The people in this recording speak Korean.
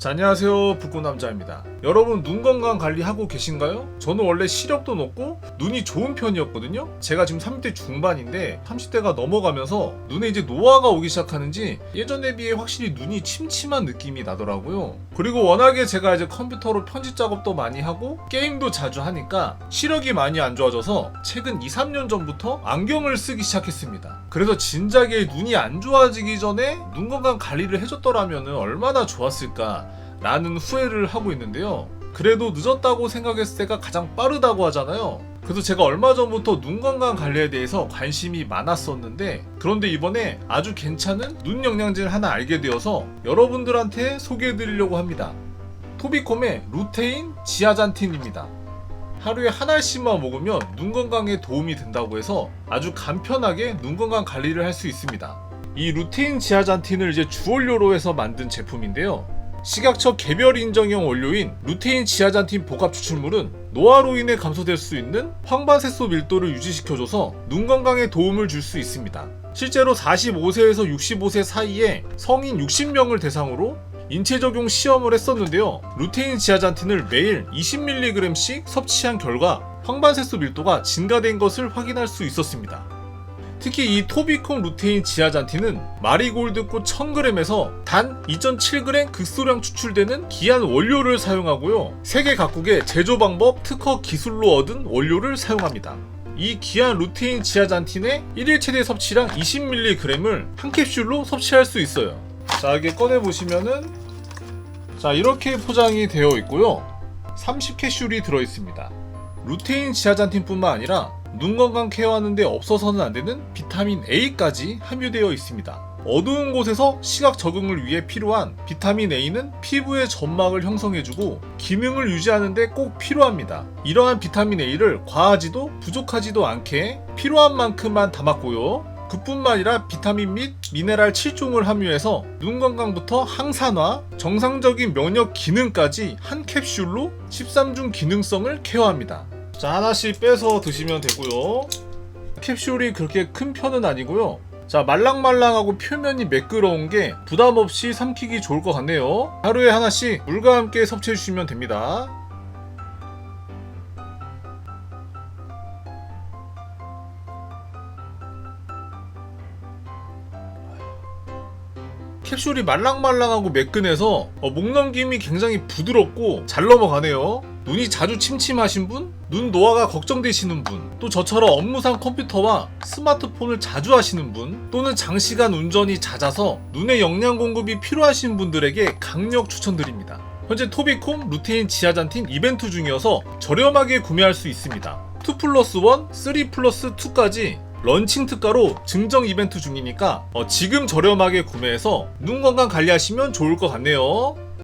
자, 안녕하세요. 북구남자입니다. 여러분, 눈 건강 관리하고 계신가요? 저는 원래 시력도 높고 눈이 좋은 편이었거든요? 제가 지금 30대 중반인데 30대가 넘어가면서 눈에 이제 노화가 오기 시작하는지 예전에 비해 확실히 눈이 침침한 느낌이 나더라고요. 그리고 워낙에 제가 이제 컴퓨터로 편집 작업도 많이 하고 게임도 자주 하니까 시력이 많이 안 좋아져서 최근 2, 3년 전부터 안경을 쓰기 시작했습니다. 그래서 진작에 눈이 안 좋아지기 전에 눈 건강 관리를 해줬더라면 얼마나 좋았을까 라는 후회를 하고 있는데요. 그래도 늦었다고 생각했을 때가 가장 빠르다고 하잖아요. 그래서 제가 얼마 전부터 눈 건강 관리에 대해서 관심이 많았었는데 그런데 이번에 아주 괜찮은 눈 영양제를 하나 알게 되어서 여러분들한테 소개해 드리려고 합니다. 토비콤의 루테인 지아잔틴입니다. 하루에 한 알씩만 먹으면 눈 건강에 도움이 된다고 해서 아주 간편하게 눈 건강 관리를 할 수 있습니다. 이 루테인 지아잔틴을 이제 주원료로 해서 만든 제품인데요. 식약처 개별 인정형 원료인 루테인 지아잔틴 복합 추출물은 노화로 인해 감소될 수 있는 황반색소 밀도를 유지시켜줘서 눈 건강에 도움을 줄 수 있습니다. 실제로 45세에서 65세 사이에 성인 60명을 대상으로 인체 적용 시험을 했었는데요. 루테인 지아잔틴을 매일 20mg씩 섭취한 결과 황반색소 밀도가 증가된 것을 확인할 수 있었습니다. 특히 이 토비콤 루테인 지아잔틴은 마리골드꽃 1000g에서 단 2.7g 극소량 추출되는 귀한 원료를 사용하고요. 세계 각국의 제조 방법 특허 기술로 얻은 원료를 사용합니다. 이 귀한 루테인 지아잔틴의 1일 최대 섭취량 20mg을 한 캡슐로 섭취할 수 있어요. 자, 이게 꺼내 보시면은 자, 이렇게 포장이 되어 있고요. 30 캡슐이 들어 있습니다. 루테인 지아잔틴뿐만 아니라 눈 건강 케어하는데 없어서는 안 되는 비타민 A까지 함유되어 있습니다. 어두운 곳에서 시각 적응을 위해 필요한 비타민 A는 피부의 점막을 형성해주고 기능을 유지하는데 꼭 필요합니다. 이러한 비타민 A를 과하지도 부족하지도 않게 필요한 만큼만 담았고요. 그뿐만 아니라 비타민 및 미네랄 7종을 함유해서 눈 건강부터 항산화, 정상적인 면역 기능까지 한 캡슐로 13중 기능성을 케어합니다. 자, 하나씩 빼서 드시면 되고요. 캡슐이 그렇게 큰 편은 아니고요. 자, 말랑말랑하고 표면이 매끄러운 게 부담 없이 삼키기 좋을 것 같네요. 하루에 하나씩 물과 함께 섭취해 주시면 됩니다. 캡슐이 말랑말랑하고 매끈해서 어, 목 넘김이 굉장히 부드럽고 잘 넘어가네요. 눈이 자주 침침하신 분, 눈 노화가 걱정되시는 분, 또 저처럼 업무상 컴퓨터와 스마트폰을 자주 하시는 분, 또는 장시간 운전이 잦아서 눈의 영양 공급이 필요하신 분들에게 강력 추천드립니다. 현재 토비콤 루테인 지아잔틴 이벤트 중이어서 저렴하게 구매할 수 있습니다. 2 플러스 1, 3 플러스 2까지 런칭 특가로 증정 이벤트 중이니까 어, 지금 저렴하게 구매해서 눈 건강 관리하시면 좋을 것 같네요.